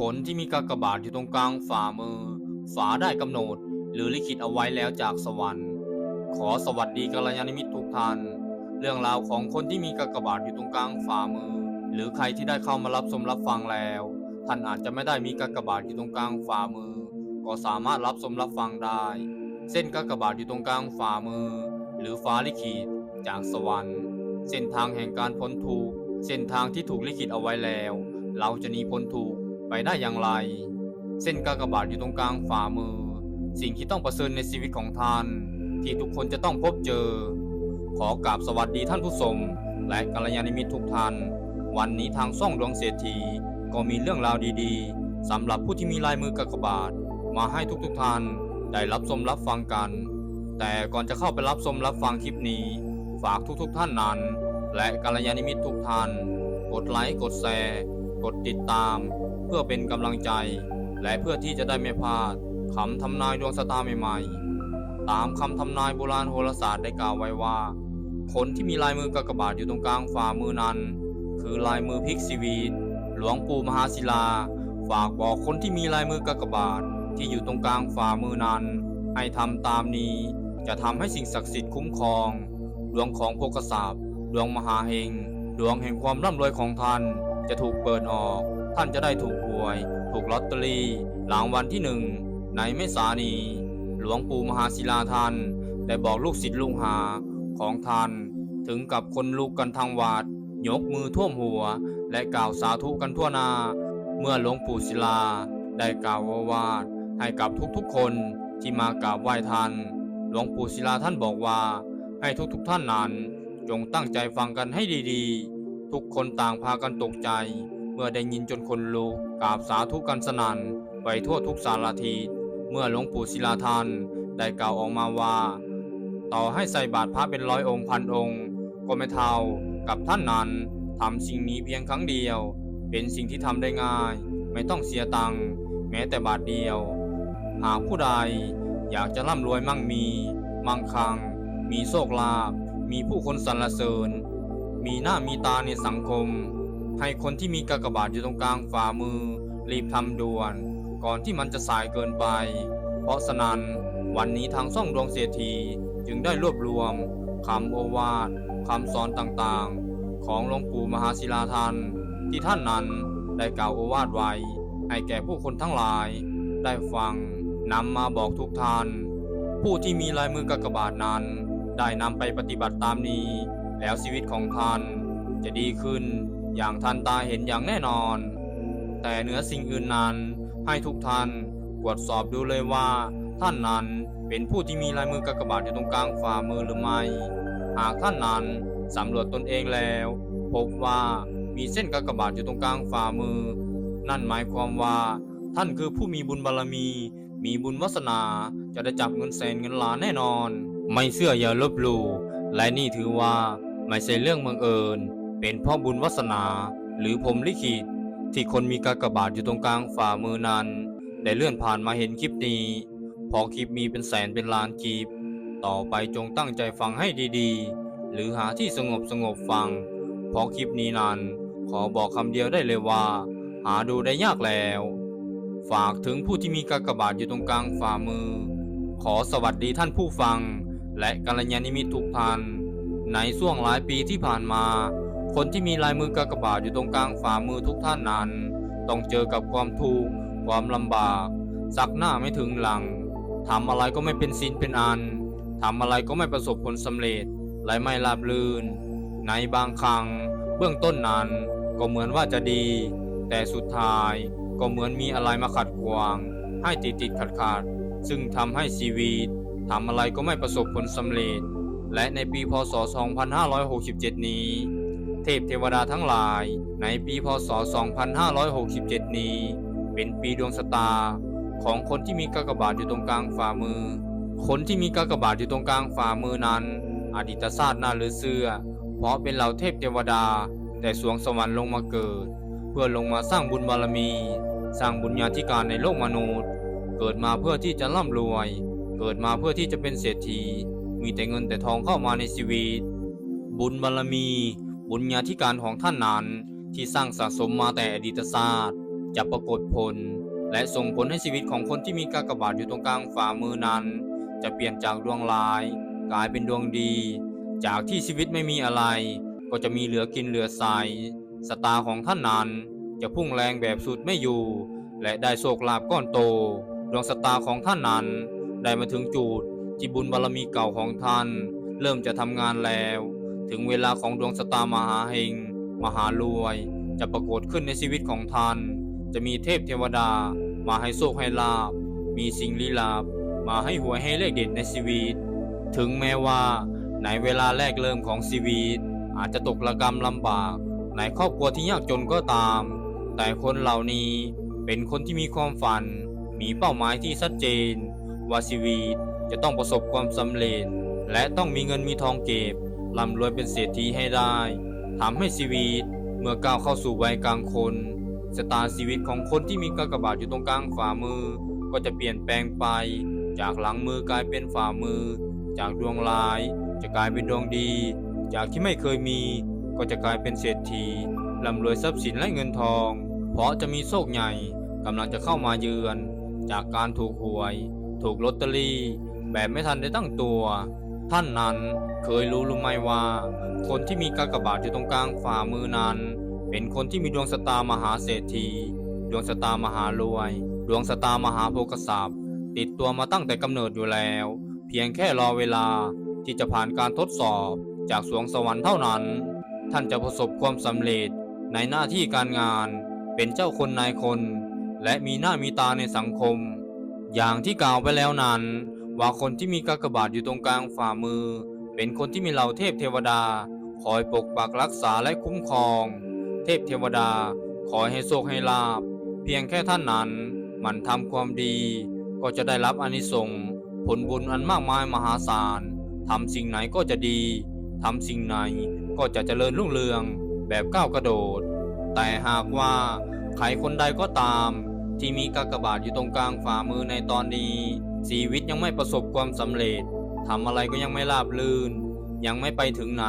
คนที่มีกากบาทอยู่ตรงกลางฝ่ามือ ฝาได้กำหนด หรือลิขิตเอาไว้แล้วจากสวรรค์ ขอสวัสดีกัลยาณมิตรทุกท่าน เรื่องราวของคนที่มีกากบาทอยู่ตรงกลางฝ่ามือ หรือใครที่ได้เข้ามารับชมรับฟังแล้ว ท่านอาจจะไม่ได้มีกากบาทอยู่ตรงกลางฝ่ามือ ก็สามารถรับชมรับฟังได้ เส้นกากบาทอยู่ตรงกลางฝ่ามือ หรือฟ้าลิขิตจากสวรรค์ เส้นทางแห่งการพ้นทุกข์เส้นทางที่ถูกลิขิตเอาไว้แล้ว เราจะหนีพ้นทุกข์ ไปได้อย่างไร เส้นกากบาทอยู่ตรงกลางฝ่ามือ สิ่งที่ต้องประเสริฐในชีวิตของท่าน ที่ทุกคนจะต้องพบเจอ ขอกราบสวัสดีท่านผู้ชมและกัลยาณมิตรทุกท่าน วันนี้ทางซ่องดวงเศรษฐีก็มีเรื่องราวดีๆสำหรับผู้ที่มีลายมือกากบาท มาให้ทุกๆท่านได้รับชมรับฟังกัน แต่ก่อนจะเข้าไปรับชมรับฟังคลิปนี้ ฝากทุกๆท่านนั้น และกัลยาณมิตรทุกท่าน กดไลค์กดแชร์ กดติดตาม พื่อเป็นกำลังใจ และเพื่อที่จะได้ไม่พลาดคำทำนายดวงชะตาใหม่ๆ ตามคำทำนายโบราณโหราศาสตร์ได้กล่าวไว้ว่าคนที่มีลายมือกากบาทอยู่ตรงกลางฝ่ามือนั้น คือลายมือพลิกชีวิตหลวงปู่มหาศิลา ฝากบอกคนที่มีลายมือกากบาทที่อยู่ตรงกลางฝ่ามือนั้น ให้ทำตามนี้จะทำให้สิ่งศักดิ์สิทธิ์คุ้มครองดวงของโภกทรัพย์ดวงมหาเฮงดวงแห่งความร่ำรวยของท่านจะถูกเปิดออก ท่านจะได้ถูกหวย ถูกลอตเตอรี่รางวัลที่หนึ่งในไม่สานี หลวงปู่มหาศิลาท่านได้บอกลูกศิษย์ลูกหาของท่านถึงกับคนลุกกันทางวัดยกมือท่วมหัว และกล่าวสาธุกันทั่วหน้า เมื่อหลวงปู่ศิลา ได้กล่าวว่าวาดให้กับทุกๆคนที่มากราบไหว้ท่าน หลวงปู่ศิลาท่านบอกว่า ให้ทุกๆท่านนั้น จงตั้งใจฟังกันให้ดีๆ ทุกคนต่างพากันตกใจ เมื่อได้ยินจนคนลุกกราบสาธุกันสนั่นไปทั่วทุกสารทิศเมื่อหลวงปู่ศิลาทานได้กล่าวออกมาว่า ต่อให้ใส่บาตรพระเป็นร้อยองค์พันองค์ ก็ไม่เท่ากับท่านนั้นทำสิ่งนี้เพียงครั้งเดียว เป็นสิ่งที่ทำได้ง่าย ไม่ต้องเสียตังค์แม้แต่บาทเดียว หากผู้ใดอยากจะร่ำรวยมั่งมีมั่งคั่งมีโชคลาภมีผู้คนสรรเสริญ มีหน้ามีตาในสังคม ให้คนที่มีกากบาทอยู่ตรงกลางฝ่ามือ รีบทำด่วน ก่อนที่มันจะสายเกินไป เพราะฉะนั้นวันนี้ทางช่องดวงเศรษฐีจึงได้รวบรวมคำโอวาทคำสอนต่างๆ ของหลวงปู่มหาศิลาทัน ที่ท่านนั้นได้กล่าวโอวาทไว้ ให้แก่ผู้คนทั้งหลาย ได้ฟังนำมาบอกทุกท่าน ผู้ที่มีลายมือกากบาทนั้น ได้นำไปปฏิบัติตามนี้ แล้วชีวิตของท่านจะดีขึ้น อย่างท่านตาเห็นอย่างแน่นอน แต่เหนือสิ่งอื่นนั้น ให้ทุกท่านตรวจสอบดูเลยว่า ท่านนั้นเป็นผู้ที่มีลายมือกากบาทอยู่ตรงกลางฝ่ามือหรือไม่ หากท่านนั้นสำรวจตนเองแล้ว พบว่ามีเส้นกากบาทอยู่ตรงกลางฝ่ามือ นั่นหมายความว่า ท่านคือผู้มีบุญบารมี มีบุญวาสนาจะได้จับเงินแสนเงินล้านแน่นอน ไม่เชื่ออย่าลบหลู่และนี่ถือว่าไม่ใช่เรื่องบังเอิญ เป็นพราะบุญวาสนาหรือผมลิขิตที่คนมีกากบาทอยู่ตรงกลางฝ่ามือนั้นได้เลื่อนผ่านมาเห็นคลิปนี้ พอคลิปมีเป็นแสนเป็นล้านคลิป ต่อไปจงตั้งใจฟังให้ดีๆ หรือหาที่สงบสงบฟังพราะคลิปนี้นั้น ขอบอกคำเดียวได้เลยว่า หาดูได้ยากแล้ว ฝากถึงผู้ที่มีกากบาทอยู่ตรงกลางฝ่ามือ ขอสวัสดีท่านผู้ฟัง และกัลยาณมิตรทุกท่านในช่วงหลายปีที่ผ่านมา คนที่มีลายมือกากบาทอยู่ตรงกลางฝ่ามือทุกท่านนั้น ต้องเจอกับความทุกข์ความลำบาก สักหน้าไม่ถึงหลังทำอะไรก็ไม่เป็นสินเป็นอันทำอะไรก็ไม่ประสบผลสำเร็จและไม่ราบรื่น ในบางครั้งเบื้องต้นนั้นก็เหมือนว่าจะดี แต่สุดท้ายก็เหมือนมีอะไรมาขัดขวาง ให้ติดติดขัดขัดซึ่งทำให้ชีวิตทำอะไรก็ไม่ประสบผลสำเร็จ และในปีพศ 2567 นี้ เทพเทวดาทั้งหลาย ในปีพศ 2567 นี้ เป็นปีดวงชะตาของคนที่มีกากบาทอยู่ตรงกลางฝ่ามือ คนที่มีกากบาทอยู่ตรงกลางฝ่ามือนั้น อดีตชาติน่าเหลือเชื่อเพราะเป็นเหล่าเทพเทวดา แต่สวงสวรรค์ลงมาเกิด เพื่อลงมาสร้างบุญบารมี สร้างบุญญาธิการในโลกมนุษย์ เกิดมาเพื่อที่จะร่ำรวย เกิดมาเพื่อที่จะเป็นเศรษฐี มีแต่เงินแต่ทองเข้ามาในชีวิต บุญบารมี บุญญาธิการของท่านนั้นที่สร้างสะสมมาแต่อดีตชาติจะปรากฏผล และส่งผลให้ชีวิตของคนที่มีกากบาทอยู่ตรงกลางฝ่ามือนั้น จะเปลี่ยนจากดวงร้าย กลายเป็นดวงดี จากที่ชีวิตไม่มีอะไร ก็จะมีเหลือกินเหลือใสสตาของท่านนั้นจะพุ่งแรงแบบสุดไม่อยู่ และได้โชคลาภก้อนโต ดวงสตาของท่านนั้น ได้มาถึงจุดที่บุญบารมีเก่าของท่าน เริ่มจะทำงานแล้ว ถึงเวลาของดวงสตามหาเฮงมหารวย จะปรากฏขึ้นในชีวิตของท่าน จะมีเทพเทวดา มาให้โชคให้ลาบ มีสิ่งลี้ลับ มาให้หวยให้เลขเด็ดในชีวิต ถึงแม้ว่าในเวลาแรกเริ่มของชีวิต อาจจะตกระกรรมลำบาก ในครอบครัวที่ยากจนก็ตาม แต่คนเหล่านี้เป็นคนที่มีความฝัน มีเป้าหมายที่ชัดเจน ว่าชีวิตจะต้องประสบความสำเร็จ และต้องมีเงินมีทองเก็บ ร่ำรวยเป็นเศรษฐีให้ได้ทำให้ชีวิตเมื่อก้าวเข้าสู่วัยกลางคนชะตาชีวิตของคนที่มีกากบาทอยู่ตรงกลางฝ่ามือ ก็จะเปลี่ยนแปลงไป จากหลังมือกลายเป็นฝ่ามือ จากดวงร้าย จะกลายเป็นดวงดี จากที่ไม่เคยมีก็จะกลายเป็นเศรษฐีร่ำรวยทรัพย์สินและเงินทอง เพราะจะมีโชคใหญ่กำลังจะเข้ามาเยือน จากการถูกหวย ถูกลอตเตอรี่ แบบไม่ทันได้ตั้งตัว ท่านนั้นเคยรู้หรือไม่ว่า คนที่มีกากบาทอยู่ตรงกลางฝ่ามือนั้น เป็นคนที่มีดวงสตามหาเศรษฐี ดวงสตามหารวย ดวงสตามหาโภคทรัพย์ติดตัวมาตั้งแต่กำเนิดอยู่แล้ว เพียงแค่รอเวลาที่จะผ่านการทดสอบจากสวงสวรรค์เท่านั้น ท่านจะประสบความสำเร็จในหน้าที่การงาน เป็นเจ้าคนนายคน และมีหน้ามีตาในสังคม อย่างที่กล่าวไปแล้วนั้น ว่าคนที่มีกากบาทอยู่ตรงกลางฝ่ามือ เป็นคนที่มีเหล่าเทพเทวดา คอยปกปักรักษาและคุ้มครอง เทพเทวดาคอยให้โชคให้ลาบ เพียงแค่ท่านนั้นมันทำความดี ก็จะได้รับอานิสงส์ผลบุญอันมากมายมหาศาลทำสิ่งไหนก็จะดีทำสิ่งไหนก็จะเจริญรุ่งเรืองแบบก้าวกระโดด แต่หากว่าใครคนใดก็ตาม ที่มีกากบาทอยู่ตรงกลางฝ่ามือในตอนนี้ ชีวิตยังไม่ประสบความสำเร็จทำอะไรก็ยังไม่ราบรื่น ยังไม่ไปถึงไหน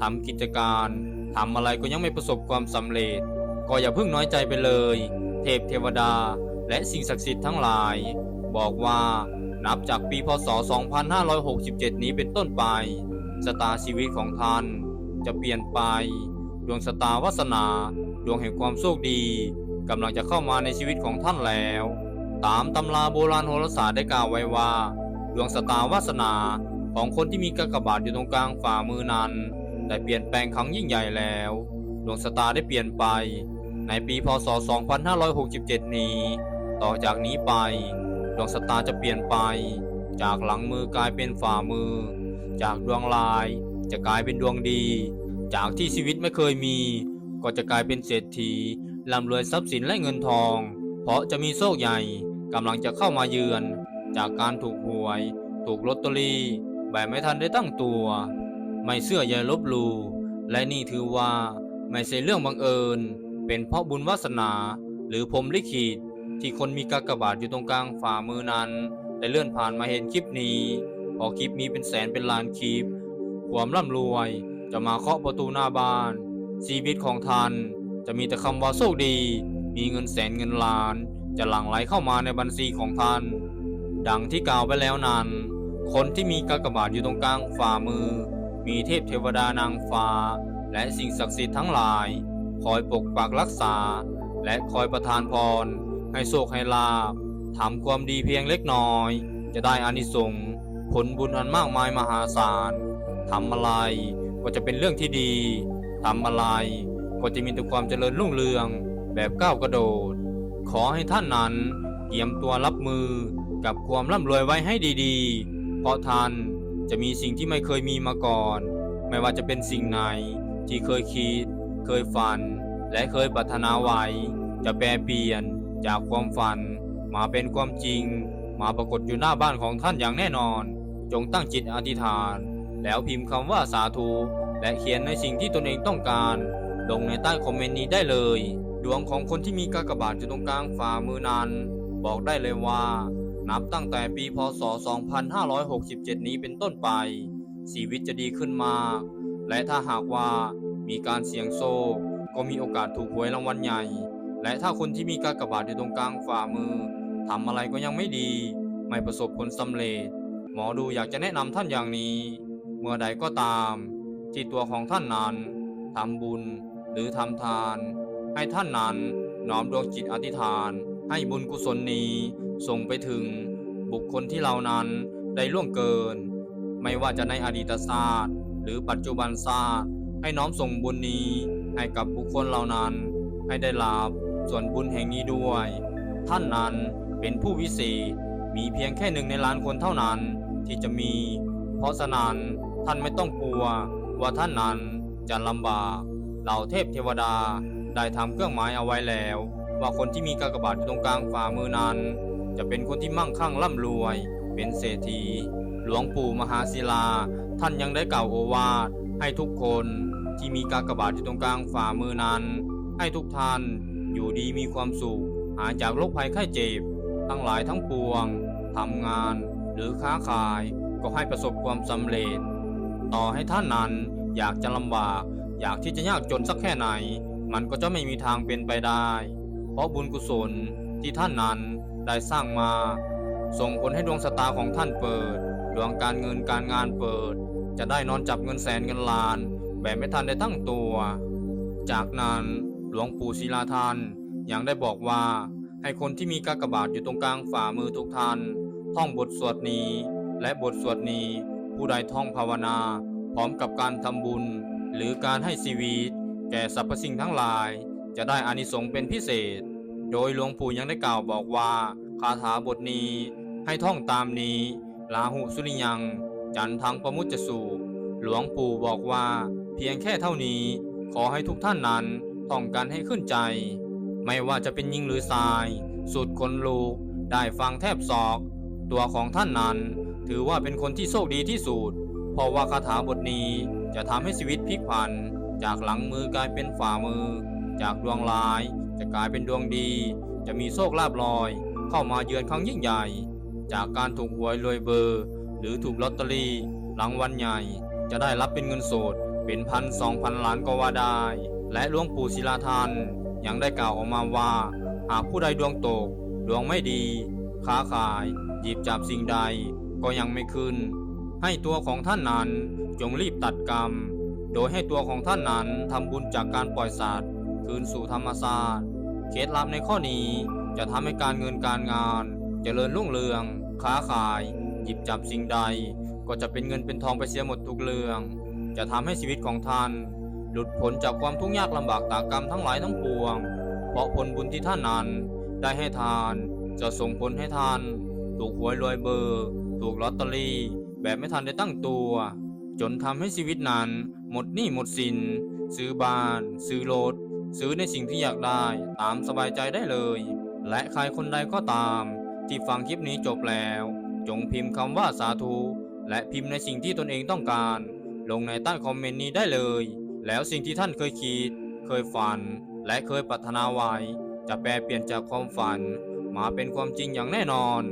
ทำกิจการทำอะไรก็ยังไม่ประสบความสำเร็จ ก็อย่าเพิ่งน้อยใจไปเลย เทพเทวดาและสิ่งศักดิ์สิทธิ์ทั้งหลาย บอกว่านับจากปีพศ 2567 นี้เป็นต้นไปชะตาชีวิตของท่านจะเปลี่ยนไป ดวงชะตาวาสนา ดวงแห่งความโชคดีกำลังจะเข้ามาในชีวิตของท่านแล้ว ตามตำราโบราณโหราศาสตร์ได้กล่าวไว้ว่าดวงชะตาวาสนาของคนที่มีกากบาทอยู่ตรงกลางฝ่ามือนั้น ได้เปลี่ยนแปลงครั้งยิ่งใหญ่แล้ว ดวงชะตาได้เปลี่ยนไป ในปีพศ 2567 นี้ ต่อจากนี้ไป ดวงชะตาจะเปลี่ยนไป จากหลังมือกลายเป็นฝ่ามือ จากดวงลายจะกลายเป็นดวงดี จากที่ชีวิตไม่เคยมี ก็จะกลายเป็นเศรษฐีร่ำรวยทรัพย์สินและเงินทอง เพราะจะมีโชคใหญ่ กำลังจะเข้ามาเยือน จากการถูกหวย ถูกลอตเตอรี่แบบไม่ทันได้ตั้งตัว ไม่เชื่ออย่าลบลูและนี่ถือว่าไม่ใช่เรื่องบังเอิญ เป็นเพราะบุญวาสนา หรือพรหมลิขิตที่คนมีกากบาทอยู่ตรงกลางฝ่ามือนั้นได้เลื่อนผ่านมาเห็นคลิปนี้ พอคลิปมีเป็นแสนเป็นล้านคลิป ความร่ำรวยจะมาเคาะประตูหน้าบ้านชีวิตของท่านจะมีแต่คำว่าโชคดี มีเงินแสนเงินล้าน จะหลั่งไหลเข้ามาในบัญชีของท่าน ดังที่กล่าวไปแล้วนั้น คนที่มีกากบาทอยู่ตรงกลางฝ่ามือ มีเทพเทวดานางฟ้า และสิ่งศักดิ์สิทธิ์ทั้งหลาย คอยปกปักรักษา และคอยประทานพร ให้โชคให้ลาบทำความดีเพียงเล็กน้อย จะได้อานิสงส์ผลบุญอันมากมายมหาศาลทำอะไรก็จะเป็นเรื่องที่ดีทำอะไรก็จะมีแต่ความเจริญรุ่งเรืองแบบก้าวกระโดด ขอให้ท่านนั้นเตรียมตัวรับมือกับความร่ำรวยไว้ให้ดีๆ เพราะท่านจะมีสิ่งที่ไม่เคยมีมาก่อน ไม่ว่าจะเป็นสิ่งไหนที่เคยคิด เคยฝัน และเคยปรารถนาไว้ จะแปลเปลี่ยนจากความฝัน มาเป็นความจริง มาปรากฏอยู่หน้าบ้านของท่านอย่างแน่นอน จงตั้งจิตอธิษฐาน แล้วพิมพ์คำว่าสาธุ และเขียนในสิ่งที่ตนเองต้องการ ลงในใต้คอมเมนต์นี้ได้เลย ดวงของคนที่มีกากบาทอยู่ตรงกลางฝ่ามือนั้น บอกได้เลยว่า นับตั้งแต่ปีพศ 2567 นี้เป็นต้นไป ชีวิตจะดีขึ้นมาก และถ้าหากว่ามีการเสี่ยงโชคก็มีโอกาสถูกหวยรางวัลใหญ่ และถ้าคนที่มีกากบาทอยู่ตรงกลางฝ่ามือทำอะไรก็ยังไม่ดี ไม่ประสบผลสำเร็จ หมอดูอยากจะแนะนำท่านอย่างนี้ เมื่อใดก็ตาม ที่ตัวของท่านนั้นทำบุญหรือทำทาน ให้ท่านนั้นน้อมดวงจิตอธิษฐาน ให้บุญกุศลนี้ส่งไปถึงบุคคลที่เรานั้นได้ล่วงเกิน ไม่ว่าจะในอดีตศาสตร์ หรือปัจจุบันศาสตร์ ให้น้อมส่งบุญนี้ให้กับบุคคลเหล่านั้น ให้ได้รับส่วนบุญแห่งนี้ด้วย ท่านนั้นเป็นผู้วิเศษมีเพียงแค่หนึ่งในล้านคนเท่านั้นที่จะมี เพราะฉะนั้นท่านไม่ต้องกลัวว่าท่านนั้นจะลำบากเหล่าเทพเทวดา ได้ทำเครื่องหมายเอาไว้แล้ว ว่าคนที่มีกากบาทอยู่ตรงกลางฝ่ามือนั้น จะเป็นคนที่มั่งคั่งร่ำรวย เป็นเศรษฐี หลวงปู่มหาศิลา ท่านยังได้กล่าวโอวาทให้ทุกคนที่มีกากบาทอยู่ตรงกลางฝ่ามือนั้น ให้ทุกท่านอยู่ดีมีความสุขหายจากโรคภัยไข้เจ็บ ทั้งหลายทั้งปวงทำงานหรือค้าขายก็ให้ประสบความสำเร็จ ต่อให้ท่านนั้นอยากจะลำบาก อยากที่จะยากจนสักแค่ไหน มันก็จะไม่มีทางเป็นไปได้ เพราะบุญกุศลที่ท่านนั้นได้สร้างมา ส่งผลให้ดวงชะตาของท่านเปิด ดวงการเงินการงานเปิด จะได้นอนจับเงินแสนเงินล้าน แบบไม่ทันได้ตั้งตัว จากนั้นหลวงปู่ศิลาทันยังได้บอกว่า ให้คนที่มีกากบาทอยู่ตรงกลางฝ่ามือทุกท่านท่องบทสวดนี้ และบทสวดนี้ ผู้ใดท่องภาวนา พร้อมกับการทำบุญ หรือการให้ชีวิต แก่สรรพสิ่งทั้งหลาย จะได้อานิสงส์เป็นพิเศษ โดยหลวงปู่ยังได้กล่าวบอกว่าคาถาบทนี้ให้ท่องตามนี้ลาหุสุริยัง จันทังประมุจจสูหลวงปู่บอกว่า เพียงแค่เท่านี้ ขอให้ทุกท่านนั้นท่องกันให้ขึ้นใจ ไม่ว่าจะเป็นยิงหรือทราย สุดคนลูกได้ฟังแทบศอก ตัวของท่านนั้น ถือว่าเป็นคนที่โชคดีที่สุด เพราะว่าคาถาบทนี้จะทำให้ชีวิตพลิกผัน จากหลังมือกลายเป็นฝ่ามือ จากดวงร้ายจะกลายเป็นดวงดี จะมีโชคลาภลอย เข้ามาเยือนครั้งยิ่งใหญ่ จากการถูกหวยรวยเบอร์ หรือถูกลอตเตอรี่รางวัลใหญ่ จะได้รับเป็นเงินสดเป็นพันสองพันล้านก็ว่าได้ และหลวงปู่ศิลาทันยังได้กล่าวออกมาว่า หากผู้ใดดวงตก ดวงไม่ดี ค้าขายหยิบจับสิ่งใดก็ยังไม่ขึ้น ให้ตัวของท่านนั้นจงรีบตัดกรรม โดยให้ตัวของท่านนั้นทำบุญจากการปล่อยสัตว์คืนสู่ธรรมชาสติเคล็ดลับในข้อนี้จะทำให้การเงินการงานเจริญรุ่งเรือง ค้าขาย หยิบจับสิ่งใด ก็จะเป็นเงินเป็นทองไปเสียหมดทุกเรื่อง จะทำให้ชีวิตของท่าน หลุดพ้นจากความทุกข์ยากลำบากตากรรมทั้งหลายทั้งปวง เพราะผลบุญที่ท่านนั้นได้ให้ทาน จะส่งผลให้ท่าน ถูกหวยรวยเบอร์ ถูกลอตเตอรี่ แบบไม่ทันได้ตั้งตัว จนทำให้ชีวิตนั้น หมดหนี้หมดสิน ซื้อบ้าน ซื้อรถ ซื้อในสิ่งที่อยากได้ ตามสบายใจได้เลย และใครคนใดก็ตาม ที่ฟังคลิปนี้จบแล้ว จงพิมพ์คำว่าสาธุ และพิมพ์ในสิ่งที่ตนเองต้องการ ลงในใต้คอมเมนต์นี้ได้เลย แล้วสิ่งที่ท่านเคยคิด เคยฝัน และเคยปรารถนาไว้ จะแปลเปลี่ยนจากความฝัน มาเป็นความจริงอย่างแน่นอน